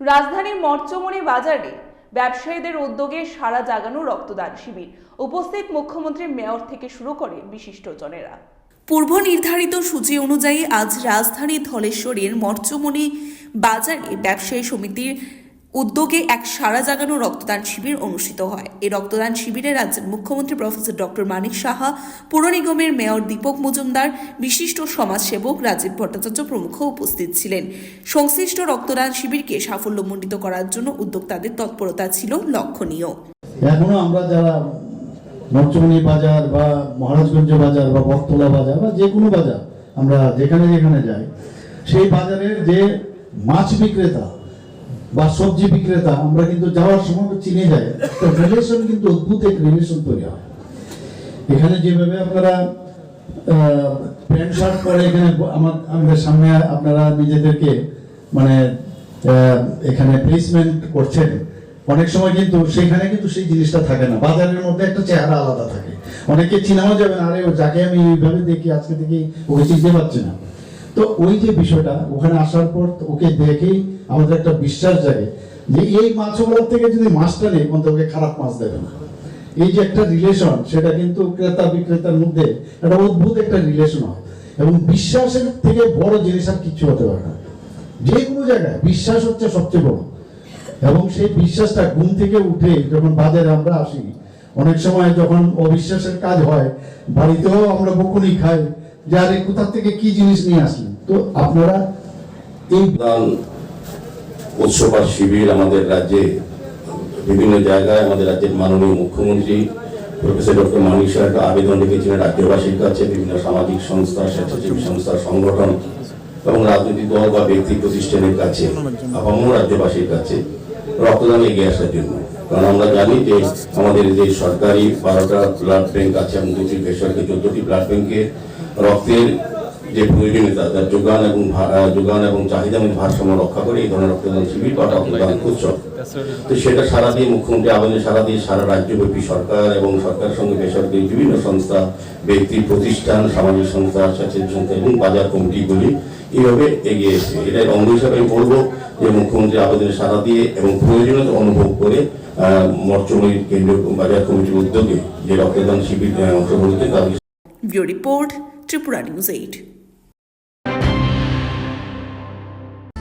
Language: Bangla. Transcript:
রাজধানীর মর্চমণি বাজারে ব্যবসায়ীদের উদ্যোগে সারা জাগানো রক্তদান শিবির। উপস্থিত মুখ্যমন্ত্রী মেয়র থেকে শুরু করে বিশিষ্টজনেরা। পূর্ব নির্ধারিত সূচি অনুযায়ী আজ রাজধানী ধলেশ্বরের মর্চমনি বাজারে ব্যবসায়ী সমিতির উদ্যোগে এক সারা জাগানো রক্তদান শিবির অনুষ্ঠিত হয়। এই রক্তদান শিবিরে রাজ্যের মুখ্যমন্ত্রী প্রফেসর ডক্টর মানিক সাহা, পুর নিগমের মেয়র দীপক মজুমদার, বিশিষ্ট সমাজসেবক রাজীব ভট্টাচার্য প্রমুখ উপস্থিত ছিলেন। সংশ্লিষ্ট রক্তদান শিবিরকে সাফল্যমণ্ডিত করার জন্য উদ্যোক্তাদের তৎপরতা ছিল লক্ষণীয়। এখনও আমরা যারা মরচমণি বাজার বা মহারাজগঞ্জ বাজার বা বকতলা বাজার বা যে কোনো বাজার, আমরা যেখানে যেখানে যাই, সেই বাজারের যে মাছ বিক্রেতা বা সবজি বিক্রেতা, আমরা কিন্তু যাওয়ার সময় চিনে যাই তো রিলেশন কিন্তু অদ্ভুত এক রিলেশন তৈরি হয়। এখানে যেভাবে আপনারা প্যান্ট শার্ট পরে এখানে আমার, আমাদের সামনে আপনারা নিজেদেরকে মানে এখানে প্লেসমেন্ট করছেন। অনেক সময় কিন্তু সেখানে কিন্তু সেই জিনিসটা থাকে না। বাজারের মধ্যে একটা চেহারা আলাদা থাকে। অনেকে চিনাও যাবে না, আরে, যাকে আমি এইভাবে দেখি, আজকে থেকে ওকে চিনতে পারছি না। তো ওই যে বিষয়টা, ওখানে আসার পর ওকে দেখেই আমাদের একটা বিশ্বাস জাগে যে এই মাছগুলোর থেকে যদি মাছটা নেই অন্তত ওকে খারাপ মাছ দেবে না। এই যে একটা রিলেশন সেটা কিন্তু ক্রেতা বিক্রেতার মধ্যে একটা অদ্ভুত একটা রিলেশন হয়। এবং বিশ্বাসের থেকে বড় জিনিস আর কিছু হতে পারে না। যে কোনো জায়গায় বিশ্বাস হচ্ছে সবচেয়ে বড়। এবং সেই বিশ্বাসটা ঘুম থেকে উঠে যখন বাজারে আমরা আসি, অনেক সময় যখন অবিশ্বাসের কাজ হয়, বাড়িতেও আমরা বকুনি খাই যে কোথা থেকে কি জিনিস নিয়ে আসলেন? তো আপনারা এই রক্তদান উৎসব আর শিবির আমাদের রাজ্যে, বিভিন্ন জায়গায় আমাদের রাজ্যের মাননীয় মুখ্যমন্ত্রী, প্রফেসর ডক্টর মানিক সাহা আবেদন রেখেছিলেন রাজ্যবাসীর কাছে, বিভিন্ন সামাজিক সংস্থা, স্বেচ্ছাসেবী সংস্থা, সংগঠন এবং রাজনৈতিক দল বা ব্যক্তি প্রতিষ্ঠানের কাছে আপামর রাজ্যবাসীর কাছে রক্তদান এগিয়ে আসার জন্য। কারণ আমরা জানি যে আমাদের যে সরকারি বারোটা ব্লাড ব্যাংক আছে এবং দুটি বেসরকারি চোদ্দটি ব্লাড ব্যাংকে রক্তের যে প্রয়োজনীয়তা তার যোগান এবং যোগান এবং চাহিদা এবং ভারসাম্য রক্ষা করে এই ধরনের রক্তদান শিবির বা রক্তদান উৎসব তো সেটা সারা দিয়ে মুখ্যমন্ত্রী আবেদন সারা দিয়ে সারা রাজ্যব্যাপী সরকার এবং সরকারের সঙ্গে বেসরকারি বিভিন্ন সংস্থা ব্যক্তি প্রতিষ্ঠান সামাজিক সংস্থা স্বেচ্ছাসেবী সংস্থা এবং বাজার কমিটিগুলি এইভাবে এগিয়ে এসেছে। এটার অঙ্গ হিসাবে আমি বলব যে মুখ্যমন্ত্রী আবেদনে সারা দিয়ে এবং প্রয়োজনীয়তা অনুভব করে মর্চমণি কেন্দ্রীয় বাজার কমিটির উদ্যোগে যে রক্তদান শিবির অংশগ্রহণ হচ্ছে তাদের bureau report Tripura news eight.